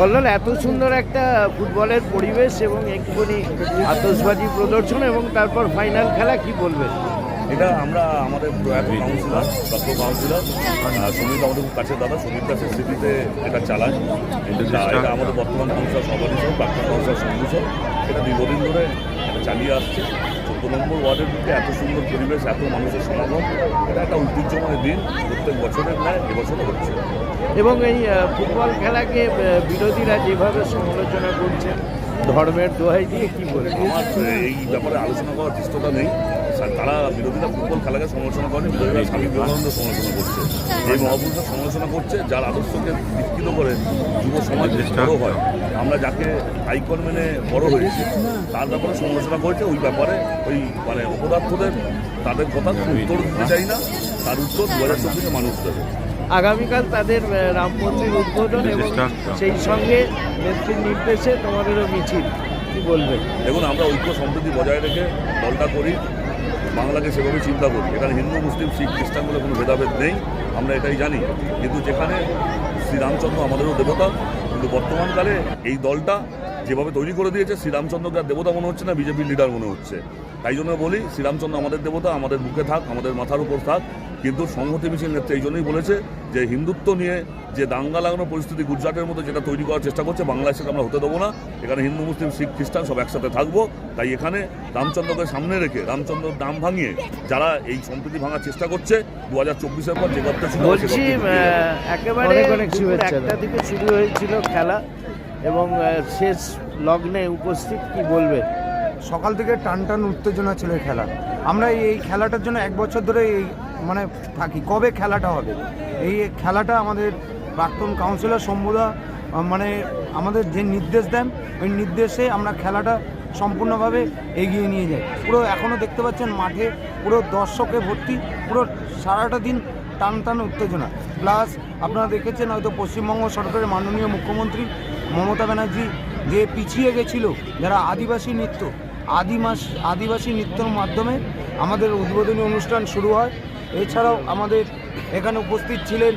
কল্যাণ এত সুন্দর একটা ফুটবলের পরিবেশ এবং একটুখানি আতসবাজি প্রদর্শন এবং তারপর ফাইনাল খেলা, কি বলবেন? এটা আমরা আমাদের প্রয়াত কাউন্সিলর ডক্টর কাউন্সিলর সমীর আমাদের খুব কাছের দাদা সমীর কাছের স্মৃতিতে এটা চালায়। এটা এটা আমাদের বর্তমান কাউন্সিলর সভাপতি প্রাক্তন কাউন্সিলর সঙ্গীসব এটা দীর্ঘদিন ধরে এটা চালিয়ে আসছে। চোদ্দ নম্বর ওয়ার্ডের দিকে এত সুন্দর পরিবেশ এত মানুষের সমাগম এটা একটা ঐতিহ্যময় দিন। প্রত্যেক বছরের ন্যায় এবছরও হচ্ছে। এবং এই ফুটবল খেলাকে বিরোধীরা যেভাবে সমালোচনা করছেন ধর্মের দোহাই দিয়ে কি বলবেন? আমার এই ব্যাপারে আলোচনা করার চেষ্টাটা নেই। তারা বিরোধীরা ফুটবল খেলাকে সমালোচনা করে বিরোধীরা স্বামী বিবেকানন্দ সমালোচনা করছে। এই মহাপুরুষের সমালোচনা করছে যার আদর্শকে বিকৃত করে যুব সমাজ বড় হয়। আমরা যাকে আইকন মেনে বড় হয়েছি তার ব্যাপারে সমালোচনা করেছে ওই ব্যাপারে ওই মানে অপদার্থদের তাদের কথা উত্তর দিতে চাই না তার উত্তর দু হাজার চব্বিশে মানুষ দেবে। আগামীকাল তাদের রাম মন্দির উদ্বোধন এবং সেই সঙ্গে নেত্রীর নির্দেশে তোমাদেরও মিছিল কি বলবেন? দেখুন আমরা ঐক্য সম্প্রীতি বজায় রেখে দলটা করি বাংলাকে সেভাবে চিন্তা করি। এখানে হিন্দু, মুসলিম, শিখ, খ্রিস্টান বলে কোনো ভেদাভেদ নেই। আমরা এটাই জানি। কিন্তু যেখানে শ্রীরামচন্দ্র আমাদেরও দেবতা, কিন্তু বর্তমানকালে এই দলটা যেভাবে তৈরি করে দিয়েছে, শ্রীরামচন্দ্রকে আর দেবতা মনে হচ্ছে না, বিজেপির লিডার মনে হচ্ছে। তাই জন্য বলি, শ্রীরামচন্দ্র আমাদের দেবতা, আমাদের বুকে থাক, আমাদের মাথার উপর থাক। কিন্তু সংহতি মিছিল নেত্রী এই জন্যই বলেছে যে হিন্দুত্ব নিয়ে যে দাঙ্গা লাগানো পরিস্থিতি গুজরাটের মতো যেটা তৈরি করার চেষ্টা করছে বাংলাদেশে আমরা হতে দেবো না। এখানে হিন্দু মুসলিম শিখ খ্রিস্টান সব একসাথে থাকব। তাই এখানে রামচন্দ্রকে সামনে রেখে রামচন্দ্রর নাম ভাঙিয়ে যারা এই সম্প্রীতি ভাঙার চেষ্টা করছে দু হাজার চব্বিশের পর যে ছিল যাবে। একেবারে একটা থেকে শুরু হয়েছিল খেলা এবং শেষ লগ্নে উপস্থিত কি বলবেন সকাল থেকে টান টান উত্তেজনা ছিল খেলা আমরা এই- এই খেলাটার জন্য এক বছর ধরে এই মানে থাকি। কবে খেলাটা হবে? এই খেলাটা আমাদের প্রাক্তন কাউন্সিলর সম্বোধা মানে আমাদের যে নির্দেশ দেন, ওই নির্দেশে আমরা খেলাটা সম্পূর্ণভাবে এগিয়ে নিয়ে যাই। পুরো এখনও দেখতে পাচ্ছেন মাঠে পুরো দর্শকে ভর্তি, পুরো সারাটা দিন টান টান উত্তেজনা। প্লাস আপনারা দেখেছেন হয়তো পশ্চিমবঙ্গ সরকারের মাননীয় মুখ্যমন্ত্রী মমতা ব্যানার্জি যে পিছিয়ে গেছিল, যারা আদিবাসী নৃত্য আদিমাস আদিবাসী নৃত্যর মাধ্যমে আমাদের উদ্বোধনী অনুষ্ঠান শুরু হয়। এছাড়াও আমাদের এখানে উপস্থিত ছিলেন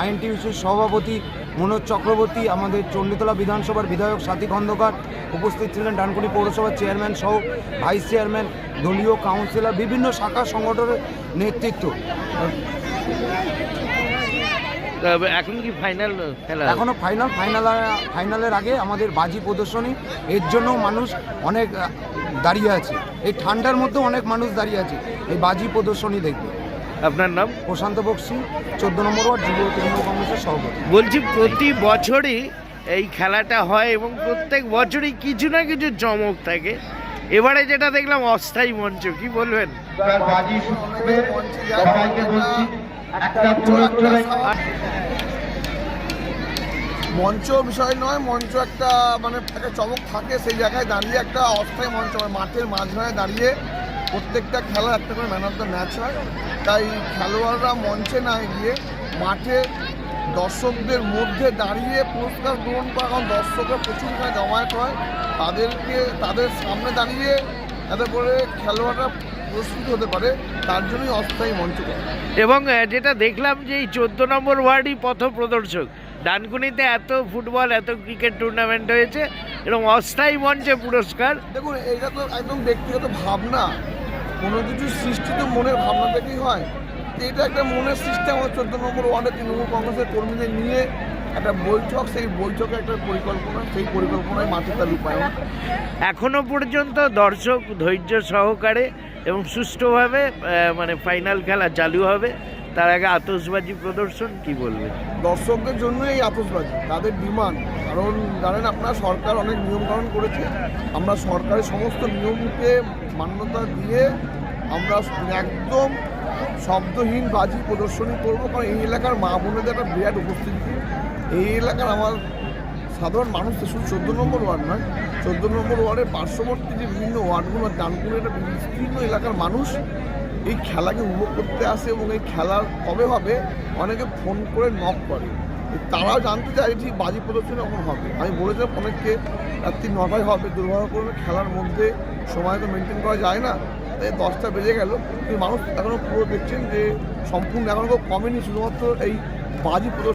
আইএনটিউসির সভাপতি মনোজ চক্রবর্তী, আমাদের চণ্ডীতলা বিধানসভার বিধায়ক সাথী খন্দকার, উপস্থিত ছিলেন ডানকুনি পৌরসভার চেয়ারম্যান সহ ভাইস চেয়ারম্যান, দলীয় কাউন্সিলর, বিভিন্ন শাখা সংগঠনের নেতৃত্ব। এখন কি ফাইনাল খেলা? এখনও ফাইনাল ফাইনাল ফাইনালের আগে আমাদের বাজি প্রদর্শনী এর জন্য মানুষ অনেক দাঁড়িয়ে আছে। এই ঠান্ডার মধ্যেও অনেক মানুষ দাঁড়িয়ে আছে। এই বাজি প্রদর্শনী দেখবে আপনার নাম? প্রশান্ত বক্সি চোদ্দ নম্বর ওয়ার্ড যুব তৃণমূল কংগ্রেসের সভাপতি। বলছি প্রতি বছরই এই খেলাটা হয় এবং প্রত্যেক বছরই কিছু না কিছু চমক থাকে। এবারে যেটা দেখলাম অস্থায়ী মঞ্চ। কি বলবেন? বাজি মঞ্চ বিষয় নয় মঞ্চ একটা মানে একটা চমক থাকে সেই জায়গায় দাঁড়িয়ে একটা অস্থায়ী মঞ্চ মাঠের মাঝখানে দাঁড়িয়ে প্রত্যেকটা খেলা একটা করে ম্যান অফ দ্য ম্যাচ হয়। তাই খেলোয়াড়রা মঞ্চে না গিয়ে মাঠে দর্শকদের মধ্যে দাঁড়িয়ে পুরস্কার গ্রহণ করা কারণ দর্শকরা প্রচুর জমায়েত হয়। তাদেরকে তাদের সামনে দাঁড়িয়ে যাতে করে খেলোয়াড়রা পুরস্কৃত হতে পারে তার জন্যই অস্থায়ী মঞ্চ এবং যেটা দেখলাম যে এই চোদ্দ নম্বর ওয়ার্ডই পথ প্রদর্শক ডানকুনিতে এত ফুটবল এত ক্রিকেট টুর্নামেন্ট হয়েছে এবং অস্থায়ী মঞ্চে পুরস্কার। দেখুন এটা তো একদম ব্যক্তিগত ভাবনা। কোনো কিছু সৃষ্টি তো মনের ভাবনা থেকেই হয়। এটা একটা মনের সৃষ্টি আমাদের চোদ্দ নম্বর ওয়ার্ডে তৃণমূল কংগ্রেসের কর্মীদের নিয়ে একটা বৈঠক সেই বৈঠকে একটা পরিকল্পনা সেই পরিকল্পনায় মাঠে তার রূপায়ণ। এখনও পর্যন্ত দর্শক ধৈর্য সহকারে এবং সুষ্ঠুভাবে মানে ফাইনাল খেলা চালু হবে। তার আগে আতসবাজি প্রদর্শন, কি বলবে দর্শকদের জন্য এই আতসবাজি তাদের ডিমান্ড। কারণ জানেন আপনার, সরকার অনেক নিয়মকানুন করেছে। আমরা সরকারের সমস্ত নিয়মকে মান্যতা দিয়ে আমরা একদম শব্দহীন বাজি প্রদর্শনী করব। কারণ এই এলাকার মা বোনেদের একটা বিরাট উপস্থিতি। এই এলাকার আমার সাধারণ মানুষ তো শুধু চোদ্দ নম্বর ওয়ার্ড নয়, চোদ্দ নম্বর ওয়ার্ডের পার্শ্ববর্তী যে বিভিন্ন ওয়ার্ডগুলো ডানপুরের একটা বিস্তীর্ণ এলাকার মানুষ এই খেলাকে উপভোগ করতে আসে এবং এই খেলা কবে হবে, অনেকে ফোন করে নক করে। তারাও জানতে চায় ঠিক বাজি প্রদর্শন কখন হবে। আমি বলেছিলাম অনেককে, রাত্রি নটায় হবে, দুর্ভাগ্যক্রমে খেলার মধ্যে সময় তো মেনটেন করা যায় না, তাই দশটা বেজে গেল। কিন্তু মানুষ এখনও পুরো দেখছেন যে সম্পূর্ণ এখনও কমেনি, শুধুমাত্র এই বাজি প্রদর্শনী